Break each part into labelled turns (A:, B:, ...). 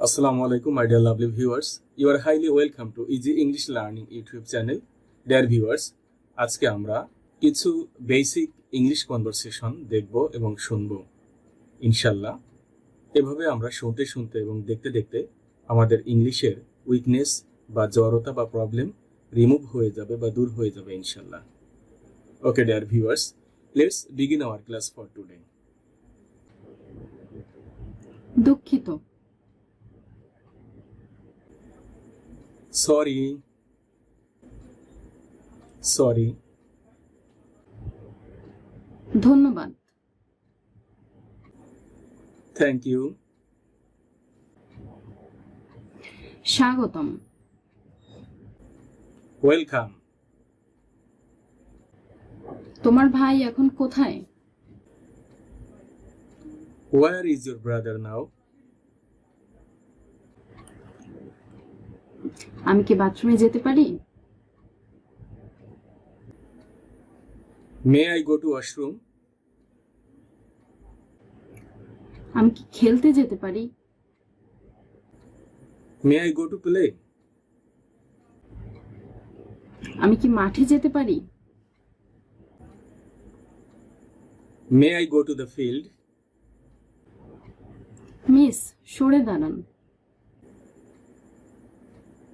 A: Assalamu alaikum, my dear lovely viewers. You are highly welcome to Easy English Learning YouTube channel. Dear viewers, আজকে আমরা কিছু basic English conversation দেখব এবং শুনব ইনশাল্লাহ এভাবে আমরা শুনতে শুনতে এবং দেখতে দেখতে আমাদের ইংলিশের উইকনেস বা জড়তা বা প্রবলেম রিমুভ হয়ে যাবে বা দূর হয়ে যাবে ইনশাল্লাহ okay dear viewers let's begin our class for today
B: দুঃখিত
A: সরি সরি
B: ধন্যবাদ।
A: থ্যাংক ইউ
B: স্বাগতম।
A: ওয়েলকাম
B: তোমার ভাই এখন কোথায়?
A: Where is your brother now?
B: আমি কি বাথরুমে যেতে পারি?
A: May I go to washroom
B: আমি কি খেলতে যেতে পারি?
A: May I go to play
B: আমি কি মাঠে যেতে পারি?
A: May I go to the field
B: miss সরে দাঁড়ান।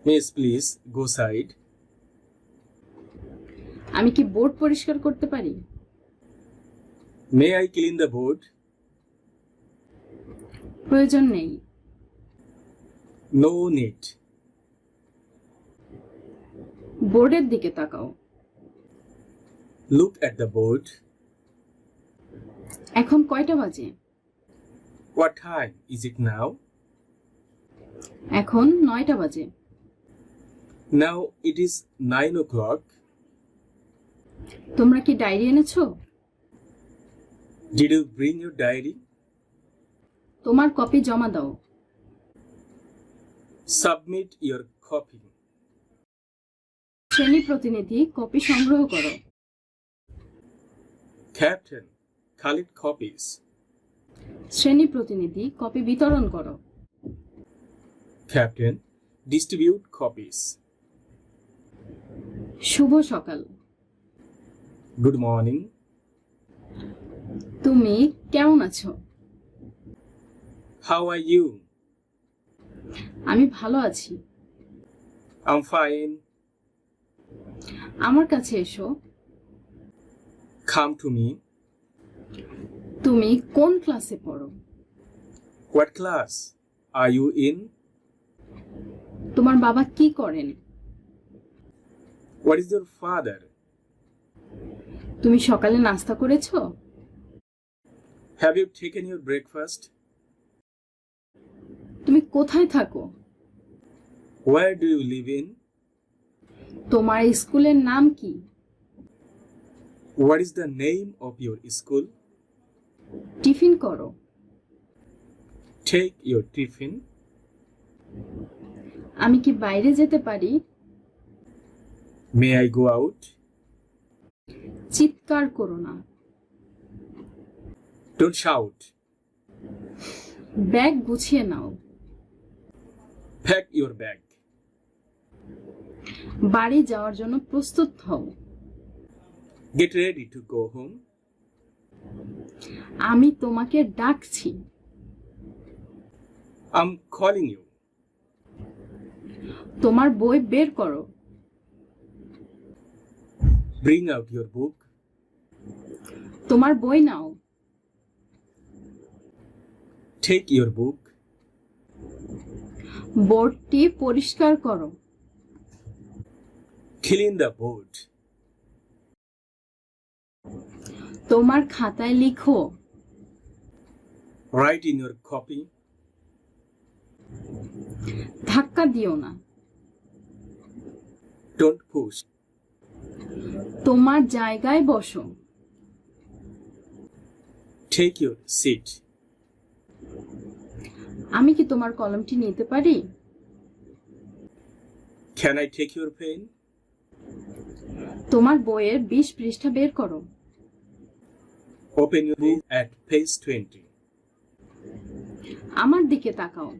A: মিস প্লিজ গো সাইড
B: আমি কি বোর্ড পরিষ্কার করতে পারি?
A: May I clean the board
B: প্রয়োজন নেই।
A: নো নিট
B: বোর্ডের দিকে তাকাও।
A: লুক এট দ্য বোর্ড
B: এখন কয়টা বাজে?
A: What high is it now
B: এখন নয়টা বাজে।
A: Now it is nine o'clock.
B: তোমরা কি ডায়েরি এনেছো
A: Did you bring your diary?
B: তোমার কপি জমা দাও
A: Submit your copy.
B: শ্রেণি প্রতিনিধি কপি সংগ্রহ করো
A: Captain, collect copies.
B: শ্রেণি প্রতিনিধি কপি বিতরণ করো
A: Captain, distribute copies.
B: শুভ সকাল।
A: গুড মর্নিং
B: তুমি কেমন আছো?
A: হাউ আর ইউ
B: আমি ভালো আছি।
A: আই ফাইন
B: আমার কাছে এসো।
A: কাম টু মি
B: তুমি কোন ক্লাসে পড়ো?
A: What class are you in
B: তোমার বাবা কি করেন?
A: What is your father?
B: তুমি সকালে নাস্তা করেছ
A: Have you taken your breakfast?
B: তুমি কোথায় থাকো
A: Where do you live in?
B: তোমার স্কুলের নাম কি
A: What is the name of your school?
B: Tiffin করো
A: Take your tiffin.
B: আমি কি বাইরে যেতে পারি
A: মে আই গো আউট
B: চিৎকার করো না।
A: ডোন্ট শাউট
B: ব্যাগ গুছিয়ে নাও।
A: প্যাক ইওর ব্যাগ
B: বাড়ি যাওয়ার জন্য প্রস্তুত হও।
A: Get ready to go home
B: আমি তোমাকে ডাকছি।
A: আম কলিং ইউ
B: তোমার বই বের করো।
A: Bring out your book.
B: তোমার বই নাও
A: Take your book.
B: বোর্ডটি পরিষ্কার করো
A: Clean the board.
B: তোমার খাতায় লিখো
A: Write in your copy.
B: ধাক্কা দিও না
A: Don't push.
B: তোমার জায়গায় বসো
A: Take your seat.
B: আমি কি তোমার কলমটি নিতে পারি
A: Can I take your pen?
B: তোমার বইয়ের বিশ পৃষ্ঠা বের করো
A: your book at page 20.
B: আমার দিকে তাকাও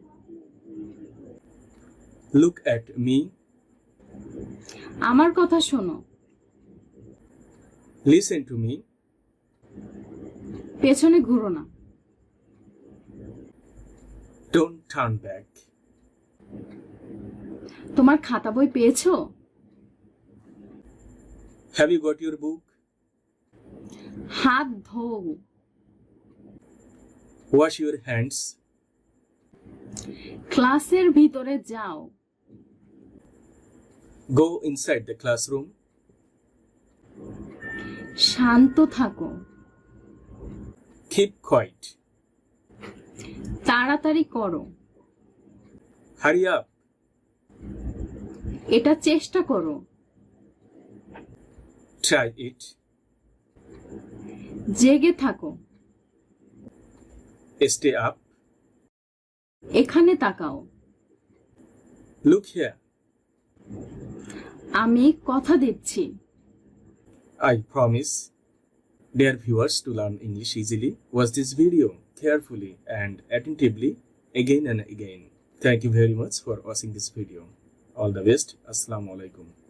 A: Look at me.
B: আমার কথা শোনো
A: Listen to me.
B: পেছনে ঘুরো না
A: Don't turn back.
B: তোমার খাতা বই পেয়েছ
A: Have you got your book?
B: হাত ধোও
A: Wash your hands.
B: ক্লাসের ভিতরে যাও
A: Go inside the classroom.
B: শান্ত থাকো।
A: Keep quiet.
B: তাড়াতাড়ি করো।
A: Hurry আপ
B: এটা চেষ্টা করো।
A: ট্রাই ইট
B: জেগে থাকো।
A: Stay আপ
B: এখানে তাকাও।
A: Look here.
B: আমি কথা দিচ্ছি।
A: I promise. Dear viewers, to learn English easily, watch this video carefully and attentively again and again. Thank you very much for watching this video. All the best. Assalamu alaikum.